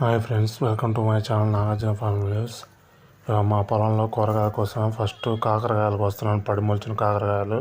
Hi friends welcome to my channel Nagarjuna farm మా పొలంలో కూరగాయల కోసం ఫస్ట్ కాకరకాయలు కోస్తున్నాను పడిమొలిచిన కాకరకాయలు.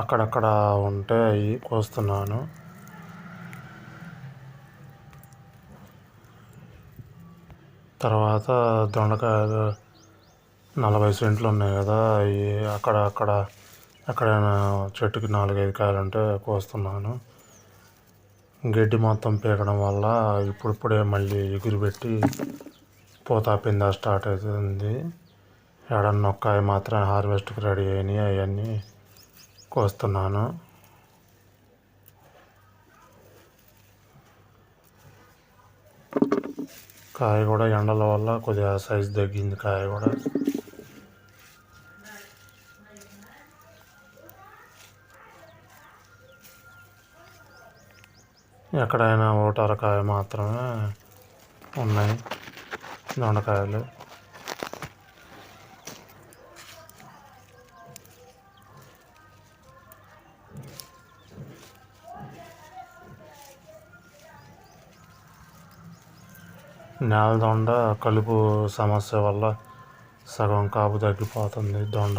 అక్కడక్కడ ఉంటే అవి కోస్తున్నాను. తర్వాత దొండకాయలు నలభై సెంట్లు ఉన్నాయి కదా అవి అక్కడ అక్కడ ఎక్కడైనా చెట్టుకి నాలుగైదు కాయలు ఉంటే కోస్తున్నాను. గడ్డి మొత్తం పీకడం వల్ల ఇప్పుడిప్పుడే మళ్ళీ ఎగురు పెట్టి పూత పింద స్టార్ట్ అవుతుంది. ఎడన్న ఒక్కాయ మాత్రం హార్వెస్ట్కి రెడీ అయినాయి అవన్నీ కోస్తున్నాను. కాయ కూడా ఎండల వల్ల కొద్దిగా సైజ్ తగ్గింది కాయ కూడా. ఎక్కడైనా ఓటరకాయ మాత్రమే ఉన్నాయి. దొండకాయలు. నేల దొండ కలుపు సమస్య వల్ల సగం కాపు తగ్గిపోతుంది. దొండ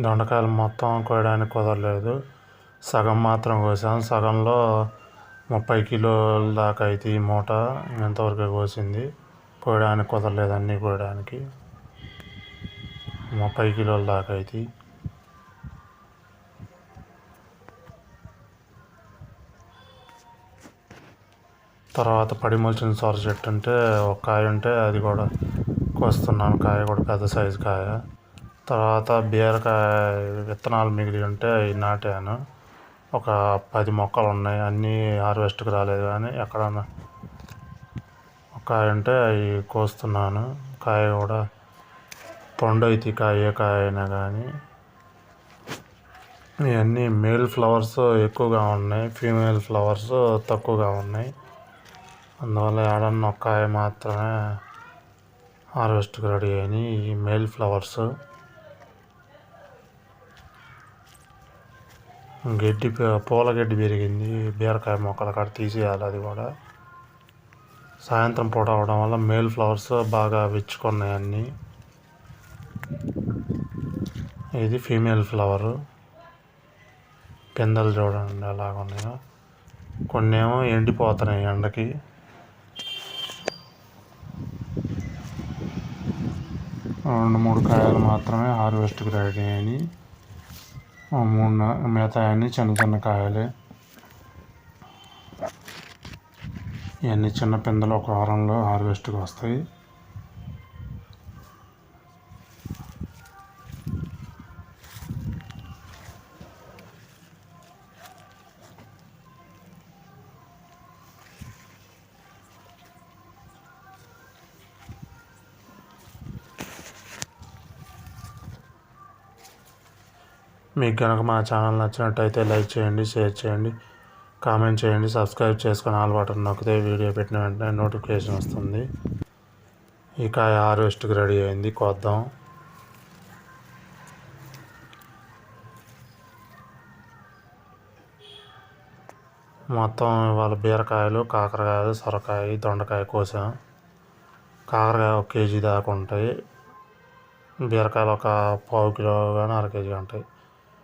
దొండకాయలు మొత్తం కోయడానికి కుదరలేదు. సగం మాత్రం కోసాం. సగంలో ముప్పై కిలోల దాకా అయితే ఈ మూట ఇంతవరకే కోసింది. కోయడానికి కుదరలేదు అన్నీ కోయడానికి. ముప్పై కిలోల దాకా అయితే. తర్వాత పడి మొలిచిన సొర చెట్టు ఉంటే ఒక కాయ ఉంటే అది కూడా కోస్తున్నాను. కాయ కూడా పెద్ద సైజు కాయ. తర్వాత బీరకాయ విత్తనాలు మిగిలి ఉంటే అవి నాటాను. ఒక పది మొక్కలు ఉన్నాయి. అన్నీ హార్వెస్ట్కి రాలేదు కానీ ఎక్కడన్నా ఒక కాయ ఉంటే అవి కోస్తున్నాను. కాయ కూడా పండు అయితే కాయ ఏ కాయ అయినా కానీ. ఇవన్నీ మేల్ ఫ్లవర్స్ ఎక్కువగా ఉన్నాయి. ఫీమేల్ ఫ్లవర్స్ తక్కువగా ఉన్నాయి. అందువల్ల ఏడన్న ఒక కాయ మాత్రమే హార్వెస్ట్కి రెడీ అయినాయి. ఈ మేల్ ఫ్లవర్స్ గడ్డి పూల గడ్డి పెరిగింది. బీరకాయ మొక్కలు కాడ తీసేయాలి అది కూడా. సాయంత్రం పూట అవడం వల్ల మేల్ ఫ్లవర్స్ బాగా విచ్చుకున్నాయి అన్నీ ఇది ఫీమేల్ ఫ్లవరు. పిందెలు చూడండి ఎలాగున్నాయో. కొన్ని ఏమో ఎండిపోతున్నాయి ఎండకి. రెండు మూడు కాయలు మాత్రమే హార్వెస్ట్కి రెడీ అయినాయి. మూడు మిగతాయన్నీ చిన్న చిన్న కాయలే. ఇవన్నీ చిన్న పిందెలు ఒక వారంలో హార్వెస్ట్కి వస్తాయి. మీకు కనుక మా ఛానల్ నచ్చినట్టయితే లైక్ చేయండి షేర్ చేయండి కామెంట్ చేయండి సబ్స్క్రైబ్ చేసుకొని ఆల్ బటన్ నొక్కితే వీడియో పెట్టిన వెంటనే నోటిఫికేషన్ వస్తుంది. ఈ కాయ హార్వెస్ట్కి రెడీ అయింది కొద్దాం. మొత్తం ఇవాళ బీరకాయలు కాకరకాయలు సొరకాయ దొండకాయ కోసాం. కాకరకాయ ఒక కేజీ దాకా ఉంటాయి. బీరకాయలు ఒక పావు కిలో కానీ అర కేజీ ఉంటాయి.